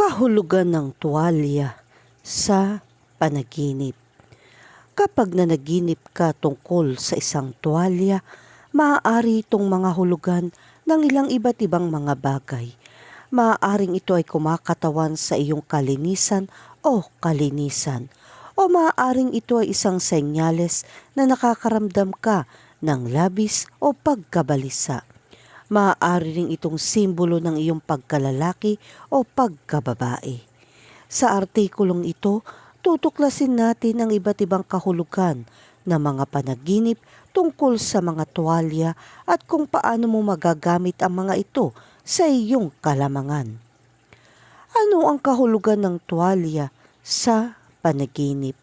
Kahulugan ng tuwalya sa panaginip. Kapag nanaginip ka tungkol sa isang tuwalya, maaari itong mga hulugan ng ilang iba't ibang mga bagay. Maaaring ito ay kumakatawan sa iyong kalinisan o kalinisan. O maaaring ito ay isang senyales na nakakaramdam ka ng labis o pagkabalisa. Maaari ring itong simbolo ng iyong pagkalalaki o pagkababae. Sa artikulong ito, tutuklasin natin ang iba't ibang kahulugan ng mga panaginip tungkol sa mga tuwalya at kung paano mo magagamit ang mga ito sa iyong kalamangan. Ano ang kahulugan ng tuwalya sa panaginip?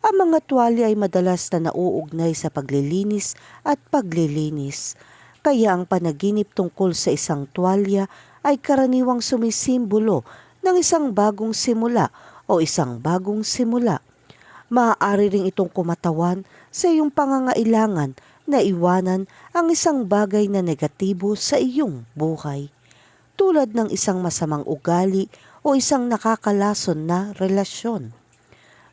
Ang mga tuwalya ay madalas na nauugnay sa paglilinis at paglilinis. Kaya ang panaginip tungkol sa isang tuwalya ay karaniwang sumisimbolo ng isang bagong simula o isang bagong simula. Maaari ring itong kumatawan sa iyong pangangailangan na iwanan ang isang bagay na negatibo sa iyong buhay. Tulad ng isang masamang ugali o isang nakakalason na relasyon.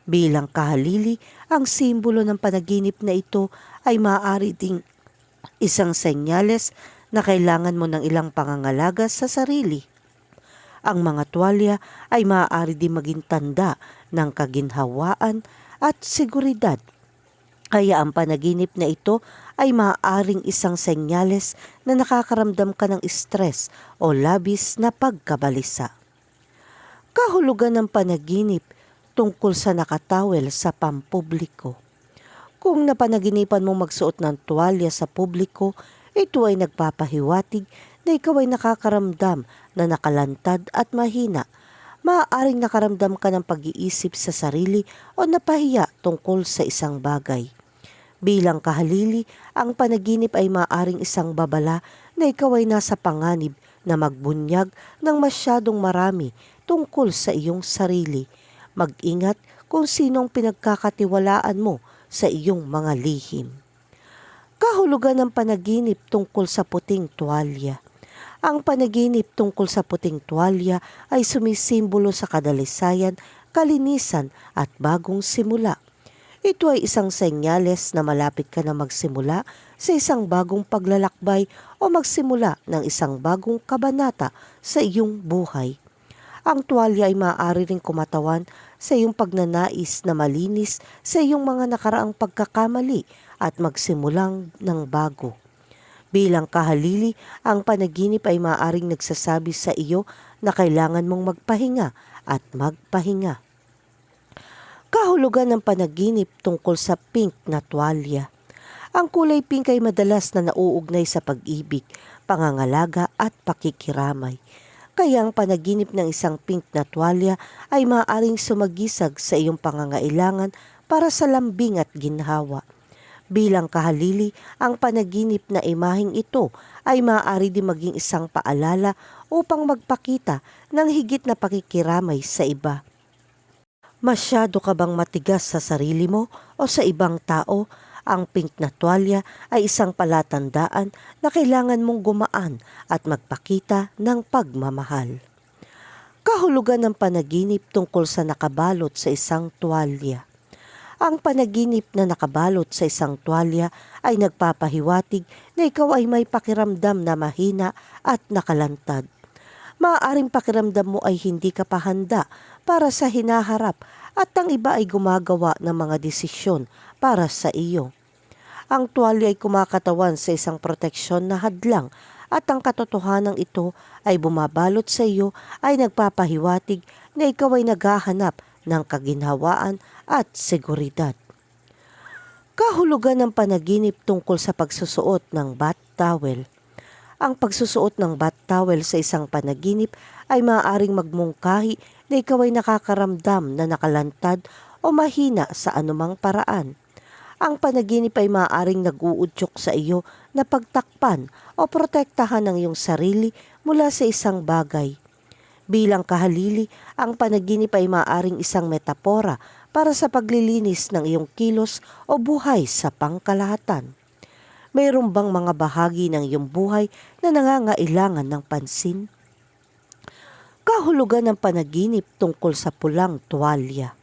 Bilang kahalili, ang simbolo ng panaginip na ito ay maaari ding isang senyales na kailangan mo ng ilang pangangalaga sa sarili. Ang mga tuwalya ay maaari din maging tanda ng kaginhawaan at seguridad. Kaya ang panaginip na ito ay maaaring isang senyales na nakakaramdam ka ng stress o labis na pagkabalisa. Kahulugan ng panaginip tungkol sa nakatawel sa pampubliko. Kung napanaginipan mo magsuot ng tuwalya sa publiko, ito ay nagpapahiwatig na ikaw ay nakakaramdam na nakalantad at mahina. Maaaring nakaramdam ka ng pag-iisip sa sarili o napahiya tungkol sa isang bagay. Bilang kahalili, ang panaginip ay maaaring isang babala na ikaw ay nasa panganib na magbunyag ng masyadong marami tungkol sa iyong sarili. Mag-ingat kung sinong pinagkakatiwalaan mo sa iyong mga lihim. Kahulugan ng panaginip tungkol sa puting tuwalya. Ang panaginip tungkol sa puting tuwalya ay sumisimbolo sa kadalisayan, kalinisan at bagong simula. Ito ay isang senyales na malapit ka na magsimula sa isang bagong paglalakbay o magsimula ng isang bagong kabanata sa iyong buhay. Ang tuwalya ay maaari ring kumatawan sa iyong pagnanais na malinis sa iyong mga nakaraang pagkakamali at magsimulang ng bago. Bilang kahalili, ang panaginip ay maaaring nagsasabi sa iyo na kailangan mong magpahinga at magpahinga. Kahulugan ng panaginip tungkol sa pink na tuwalya. Ang kulay pink ay madalas na nauugnay sa pag-ibig, pangangalaga at pakikiramay. Kaya ang panaginip ng isang pink na tuwalya ay maaaring sumagisag sa iyong pangangailangan para sa lambing at ginhawa. Bilang kahalili, ang panaginip na imaheng ito ay maaari din maging isang paalala upang magpakita ng higit na pakikiramay sa iba. Masyado ka bang matigas sa sarili mo o sa ibang tao? Ang pink na tuwalya ay isang palatandaan na kailangan mong gumaan at magpakita ng pagmamahal. Kahulugan ng panaginip tungkol sa nakabalot sa isang tuwalya. Ang panaginip na nakabalot sa isang tuwalya ay nagpapahiwatig na ikaw ay may pakiramdam na mahina at nakalantad. Maaaring pakiramdam mo ay hindi ka pa handa para sa hinaharap at ang iba ay gumagawa ng mga desisyon para sa iyo. Ang tuwalya ay kumakatawan sa isang proteksyon na hadlang at ang katotohanan ito ay bumabalot sa iyo ay nagpapahiwatig na ikaw ay naghahanap ng kaginhawaan at seguridad. Kahulugan ng panaginip tungkol sa pagsusuot ng bat towel. Ang pagsusuot ng bat towel sa isang panaginip ay maaaring magmungkahi na ikaw ay nakakaramdam na nakalantad o mahina sa anumang paraan. Ang panaginip ay maaaring nag-uudyok sa iyo na pagtakpan o protektahan ng iyong sarili mula sa isang bagay. Bilang kahalili, ang panaginip ay maaaring isang metapora para sa paglilinis ng iyong kilos o buhay sa pangkalahatan. Mayroon bang mga bahagi ng iyong buhay na nangangailangan ng pansin? Kahulugan ng panaginip tungkol sa pulang tuwalya.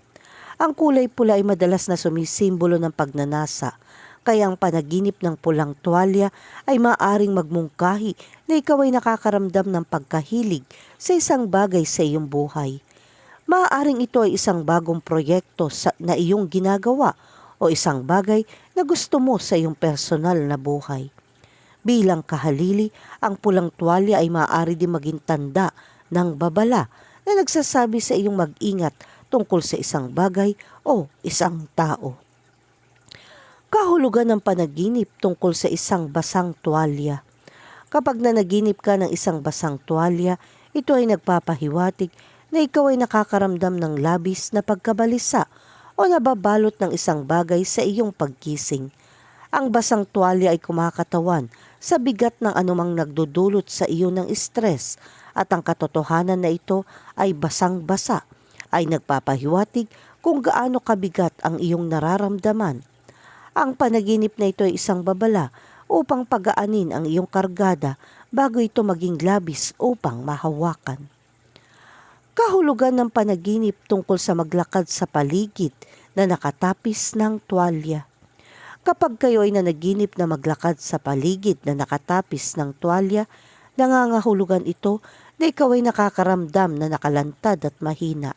Ang kulay pula ay madalas na sumisimbolo ng pagnanasa, kaya ang panaginip ng pulang tuwalya ay maaring magmungkahi na ikaw ay nakakaramdam ng pagkahilig sa isang bagay sa iyong buhay. Maaaring ito ay isang bagong proyekto sa, na iyong ginagawa o isang bagay na gusto mo sa iyong personal na buhay. Bilang kahalili, ang pulang tuwalya ay maaari din maging tanda ng babala na nagsasabi sa iyong mag-ingat tungkol sa isang bagay o isang tao. Kahulugan ng panaginip tungkol sa isang basang tuwalya. Kapag nanaginip ka ng isang basang tuwalya, ito ay nagpapahiwatig na ikaw ay nakakaramdam ng labis na pagkabalisa o nababalot ng isang bagay sa iyong pagkising. Ang basang tuwalya ay kumakatawan sa bigat ng anumang nagdudulot sa iyo ng stress at ang katotohanan na ito ay basang-basa ay nagpapahiwatig kung gaano kabigat ang iyong nararamdaman. Ang panaginip na ito ay isang babala upang pagaanin ang iyong kargada bago ito maging labis upang mahawakan. Kahulugan ng panaginip tungkol sa maglakad sa paligid na nakatapis ng tuwalya. Kapag kayo ay nanaginip na maglakad sa paligid na nakatapis ng tuwalya, nangangahulugan ito na ikaw ay nakakaramdam na nakalantad at mahina.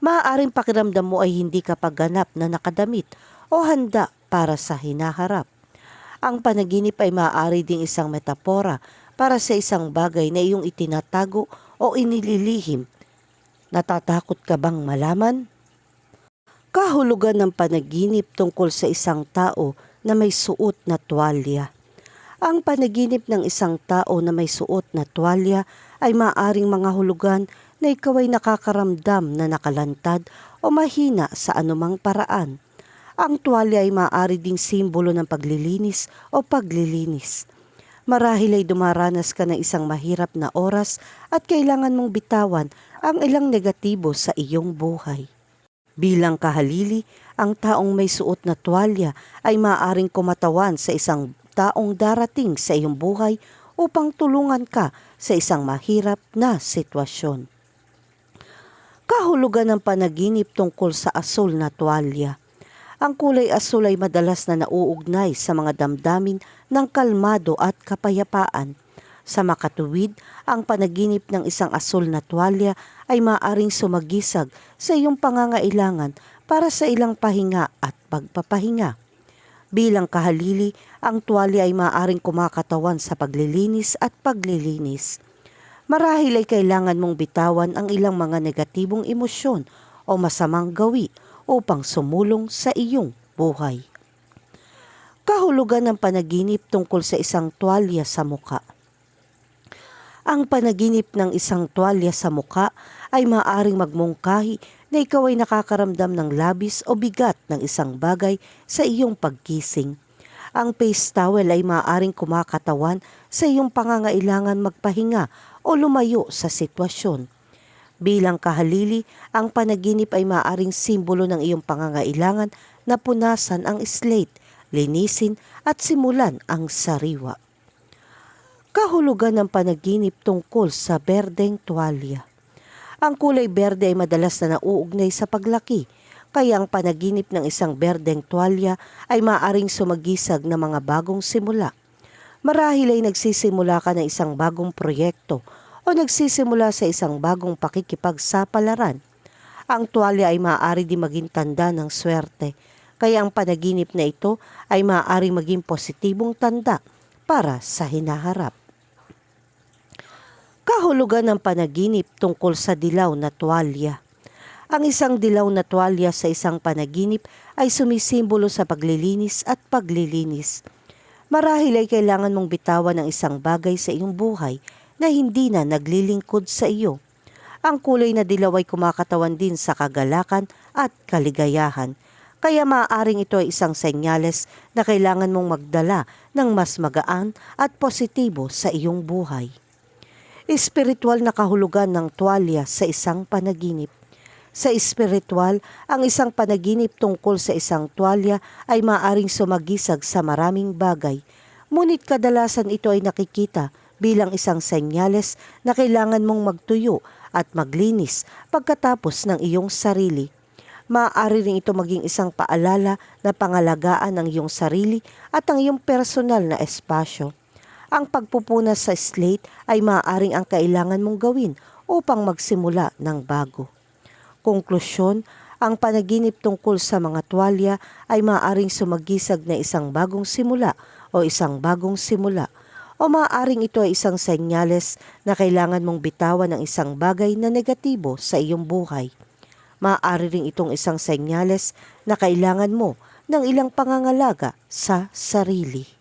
Maaaring pakiramdam mo ay hindi ka pagganap na nakadamit o handa para sa hinaharap. Ang panaginip ay maaari ding isang metapora para sa isang bagay na iyong itinatago o inililihim Natatakot ka bang malaman? Kahulugan ng panaginip tungkol sa isang tao na may suot na tuwalya. Ang panaginip ng isang tao na may suot na tuwalya ay maaring mga hulugan na ikaw ay nakakaramdam na nakalantad o mahina sa anumang paraan. Ang tuwalya ay maaari ding simbolo ng paglilinis o paglilinis. Marahil ay dumaranas ka ng isang mahirap na oras at kailangan mong bitawan ang ilang negatibo sa iyong buhay. Bilang kahalili, ang taong may suot na tuwalya ay maaaring kumatawan sa isang taong darating sa iyong buhay upang tulungan ka sa isang mahirap na sitwasyon. Kahulugan ng panaginip tungkol sa asul na tuwalya. Ang kulay asul ay madalas na nauugnay sa mga damdamin ng kalmado at kapayapaan – sa makatuwid, ang panaginip ng isang asul na tuwalya ay maaring sumagisag sa iyong pangangailangan para sa ilang pahinga at pagpapahinga. Bilang kahalili, ang tuwalya ay maaring kumakatawan sa paglilinis at paglilinis. Marahil ay kailangan mong bitawan ang ilang mga negatibong emosyon o masamang gawi upang sumulong sa iyong buhay. Kahulugan ng panaginip tungkol sa isang tuwalya sa muka. Ang panaginip ng isang tuwalya sa muka ay maaring magmungkahi na ikaw ay nakakaramdam ng labis o bigat ng isang bagay sa iyong pagkising. Ang face towel ay maaaring kumakatawan sa iyong pangangailangan magpahinga o lumayo sa sitwasyon. Bilang kahalili, ang panaginip ay maaaring simbolo ng iyong pangangailangan na punasan ang slate, linisin at simulan ang sariwa kahulugan ng panaginip tungkol sa berdeng tuwalya. Ang kulay berde ay madalas na nauugnay sa paglaki, kaya ang panaginip ng isang berdeng tuwalya ay maaring sumagisag ng mga bagong simula. Marahil ay nagsisimula ka ng isang bagong proyekto o nagsisimula sa isang bagong pakikipagsapalaran. Ang tuwalya ay maaari di maging tanda ng swerte, kaya ang panaginip na ito ay maaari maging positibong tanda para sa hinaharap kahulugan ng panaginip tungkol sa dilaw na tuwalya. Ang isang dilaw na tuwalya sa isang panaginip ay sumisimbolo sa paglilinis at paglilinis. Marahil ay kailangan mong bitawan ng isang bagay sa iyong buhay na hindi na naglilingkod sa iyo. Ang kulay na dilaw ay kumakatawan din sa kagalakan at kaligayahan. Kaya maaaring ito ay isang senyales na kailangan mong magdala ng mas magaan at positibo sa iyong buhay espiritual na kahulugan ng tuwalya sa isang panaginip. Sa espiritual, ang isang panaginip tungkol sa isang tuwalya ay maaring sumagisag sa maraming bagay, ngunit kadalasan ito ay nakikita bilang isang senyales na kailangan mong magtuyo at maglinis pagkatapos ng iyong sarili. Maaari rin ito maging isang paalala na pangalagaan ng iyong sarili at ang iyong personal na espasyo. Ang pagpupunas sa slate ay maaaring ang kailangan mong gawin upang magsimula ng bago. Konklusyon, ang panaginip tungkol sa mga tuwalya ay maaaring sumagisag na isang bagong simula o isang bagong simula o maaaring ito ay isang senyales na kailangan mong bitawan ng isang bagay na negatibo sa iyong buhay. Maaari rin itong isang senyales na kailangan mo ng ilang pangangalaga sa sarili.